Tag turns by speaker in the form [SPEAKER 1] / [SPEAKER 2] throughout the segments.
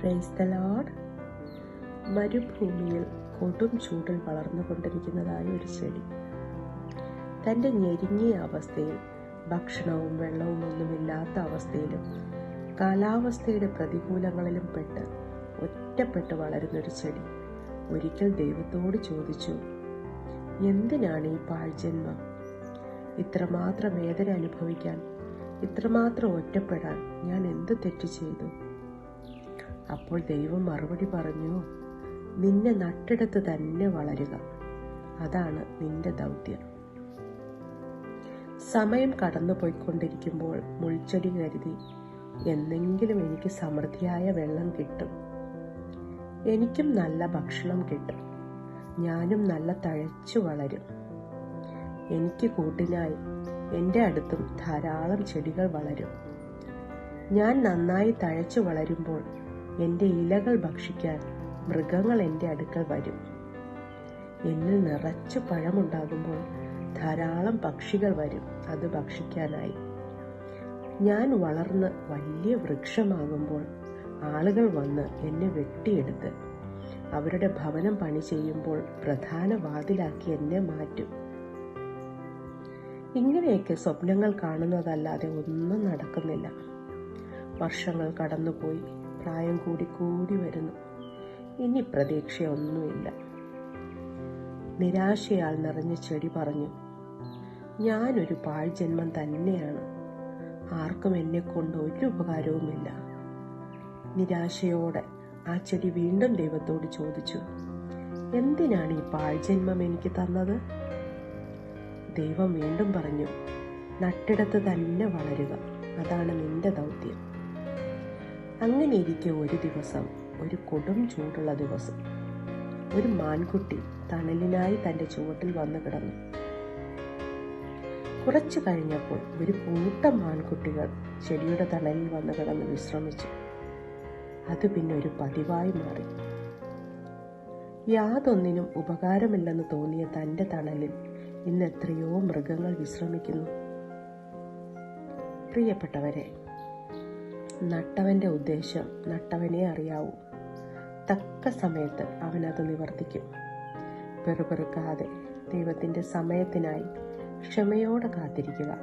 [SPEAKER 1] Praise the മരുഭൂമിയിൽ കൊടും ചൂടിൽ വളർന്നുകൊണ്ടിരിക്കുന്നതായ ഒരു ചെടി. തന്റെ ഞെരുങ്ങിയ അവസ്ഥയിൽ ഭക്ഷണവും വെള്ളവും ഒന്നുമില്ലാത്ത അവസ്ഥയിലും കാലാവസ്ഥയുടെ പ്രതികൂലങ്ങളിലും പെട്ട് ഒറ്റപ്പെട്ട് വളരുന്നൊരു ചെടി. ഒരിക്കൽ ദൈവത്തോട് ചോദിച്ചു എന്തിനാണ് ഈ പാഴ്ജന്മം ഇത്രമാത്രം വേദന അനുഭവിക്കാൻ ഇത്രമാത്രം ഒറ്റപ്പെടാൻ ഞാൻ എന്ത് തെറ്റ് ചെയ്തു? അപ്പോൾ ദൈവം മറുപടി പറഞ്ഞു നിന്നെ നട്ടെടുത്ത് തന്നെ വളരുക. അതാണ് നിന്റെ ദൗത്യം. സമയം കടന്നു പോയിക്കൊണ്ടിരിക്കുമ്പോൾ മുൾച്ചെടി കരുതി എന്നെങ്കിലും എനിക്ക് സമൃദ്ധിയായ വെള്ളം കിട്ടും. എനിക്കും നല്ല ഭക്ഷണം കിട്ടും. ഞാനും നല്ല തഴച്ചു വളരും. എനിക്ക് കൂട്ടിനായി എന്റെ അടുത്തും ധാരാളം ചെടികൾ വളരും. ഞാൻ നന്നായി തഴച്ചു വളരുമ്പോൾ എന്റെ ഇലകൾ ഭക്ഷിക്കാൻ മൃഗങ്ങൾ എന്റെ അടുക്കൽ വരും. എന്നിൽ നിറച്ചു പഴമുണ്ടാകുമ്പോൾ ധാരാളം പക്ഷികൾ വരും അത് ഭക്ഷിക്കാനായി. ഞാൻ വളർന്ന് വലിയ വൃക്ഷമാകുമ്പോൾ ആളുകൾ വന്ന് എന്നെ വെട്ടിയെടുത്ത് അവരുടെ ഭവനം പണി ചെയ്യുമ്പോൾ പ്രധാന വാതിലാക്കി എന്നെ മാറ്റും. ഇങ്ങനെയൊക്കെ സ്വപ്നങ്ങൾ കാണുന്നതല്ലാതെ ഒന്നും നടക്കുന്നില്ല. വർഷങ്ങൾ കടന്നുപോയി. പ്രായം കൂടി കൂടി വരുന്നു. ഇനി പ്രതീക്ഷയൊന്നുമില്ല. നിരാശയാൽ നിറഞ്ഞ ചെടി പറഞ്ഞു ഞാനൊരു പാഴ്ജന്മം തന്നെയാണ്. ആർക്കും എന്നെ കൊണ്ട് ഒരു ഉപകാരവുമില്ല. നിരാശയോടെ ആ ചെടി വീണ്ടും ദൈവത്തോട് ചോദിച്ചു എന്തിനാണ് ഈ പാഴ്ജന്മം എനിക്ക് തന്നത്? ദൈവം വീണ്ടും പറഞ്ഞു നട്ടിടത്ത് തന്നെ വളരുക. അതാണ് നിന്റെ ദൗത്യം. അങ്ങനെ ഇരിക്കെ ഒരു ദിവസം ഒരു കൊടും ചൂടുള്ള ദിവസം. ഒരു മാൻകുട്ടി തണലിനായി തന്റെ ചുവട്ടിൽ വന്നു കിടന്നു. കുറച്ചു കഴിഞ്ഞപ്പോൾ ഒരു കൂട്ടം മാൻകുട്ടികൾ ചെടിയുടെ തണലിൽ വന്നു കിടന്ന് വിശ്രമിച്ചു. അത് പിന്നെ ഒരു പതിവായി മാറി. യാതൊന്നിനും ഉപകാരമില്ലെന്ന് തോന്നിയ തന്റെ തണലിൽ ഇന്ന് എത്രയോ മൃഗങ്ങൾ വിശ്രമിക്കുന്നു. പ്രിയപ്പെട്ടവരെ നട്ടവന്റെ ഉദ്ദേശം നട്ടവനെ അറിയാവൂ. തക്ക സമയത്ത് അവനത് നിവർത്തിക്കും. പെറുപെറുക്കാതെ ദൈവത്തിന്റെ സമയത്തിനായി ക്ഷമയോടെ കാത്തിരിക്കുക.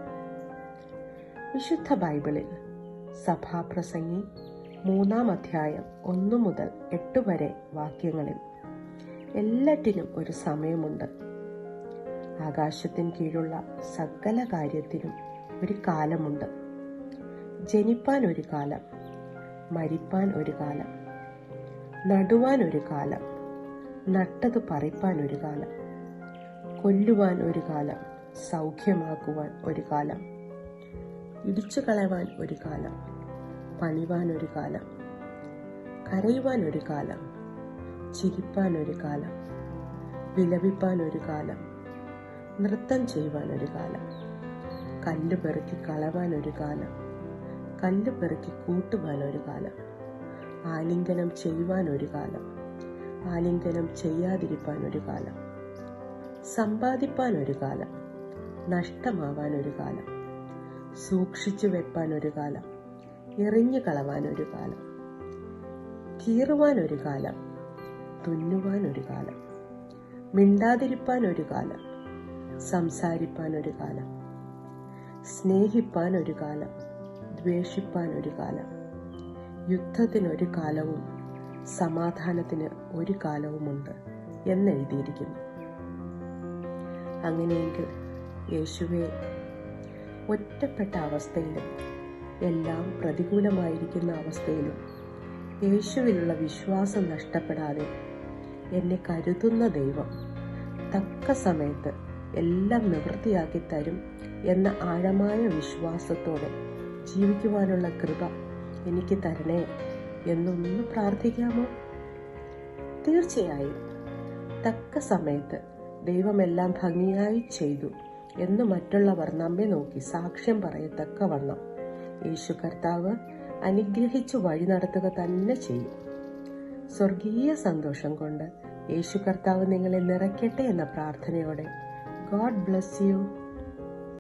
[SPEAKER 1] വിശുദ്ധ ബൈബിളിൽ സഭാപ്രസംഗി മൂന്നാം അധ്യായം ഒന്നു മുതൽ എട്ട് വരെ വാക്യങ്ങളിൽ എല്ലാറ്റിനും ഒരു സമയമുണ്ട്. ആകാശത്തിന് കീഴുള്ള സകല കാര്യത്തിനും ഒരു കാലമുണ്ട്. ജനിപ്പാൻ ഒരു കാലം മരിപ്പാൻ ഒരു കാലം നടുവാൻ ഒരു കാലം നട്ടത് പറിപ്പാൻ ഒരു കാലം കൊല്ലുവാൻ ഒരു കാലം സൗഖ്യമാക്കുവാൻ ഒരു കാലം ഇടിച്ചു കളയുവാൻ ഒരു കാലം പണിവാൻ ഒരു കാലം കരയുവാൻ ഒരു കാലം ചിരിപ്പാൻ ഒരു കാലം വിലപിപ്പാൻ ഒരു കാലം നൃത്തം ചെയ്യുവാൻ ഒരു കാലം കല്ല് പെറുക്കി കളവാൻ ഒരു കാലം കല്ല് പെറുക്കി കൂട്ടുവാൻ ഒരു കാലം ആലിംഗനം ചെയ്യുവാൻ ഒരു കാലം ആലിംഗനം ചെയ്യാതിരിപ്പാൻ ഒരു കാലം സമ്പാദിപ്പാൻ ഒരു കാലം നഷ്ടമാവാൻ ഒരു കാലം സൂക്ഷിച്ചു വെപ്പാൻ ഒരു കാലം എറിഞ്ഞു കളവാൻ ഒരു കാലം കീറുവാൻ ഒരു കാലം തുന്നുവാൻ ഒരു കാലം മിണ്ടാതിരിപ്പാൻ ഒരു കാലം സംസാരിപ്പാൻ ഒരു കാലം സ്നേഹിപ്പാൻ ഒരു കാലം ഒരു കാലം. യുദ്ധത്തിനൊരു കാലവും സമാധാനത്തിന് ഒരു കാലവുമുണ്ട് എന്നെഴുതിയിരിക്കുന്നു. അങ്ങനെയെങ്കിൽ യേശുവെ ഒറ്റപ്പെട്ട അവസ്ഥയിലും എല്ലാം പ്രതികൂലമായിരിക്കുന്ന അവസ്ഥയിലും യേശുവിലുള്ള വിശ്വാസം നഷ്ടപ്പെടാതെ എന്നെ കരുതുന്ന ദൈവം തക്ക സമയത്ത് എല്ലാം നിവൃത്തിയാക്കി തരും എന്ന ആഴമായ വിശ്വാസത്തോടെ ജീവിക്കുവാനുള്ള കൃപ എനിക്ക് തരണേ എന്നൊന്ന് പ്രാർത്ഥിക്കാമോ? തീർച്ചയായും. തക്ക സമയത്ത് ദൈവമെല്ലാം ഭംഗിയായി ചെയ്തു എന്ന് മറ്റുള്ളവർ നമ്മെ നോക്കി സാക്ഷ്യം പറയത്തക്കവണ്ണം യേശു കർത്താവ് അനുഗ്രഹിച്ചു വഴി നടത്തുക തന്നെ ചെയ്യും. സ്വർഗീയ സന്തോഷം കൊണ്ട് യേശു കർത്താവ് നിങ്ങളെ നിറയ്ക്കട്ടെ എന്ന പ്രാർത്ഥനയോടെ. God bless you.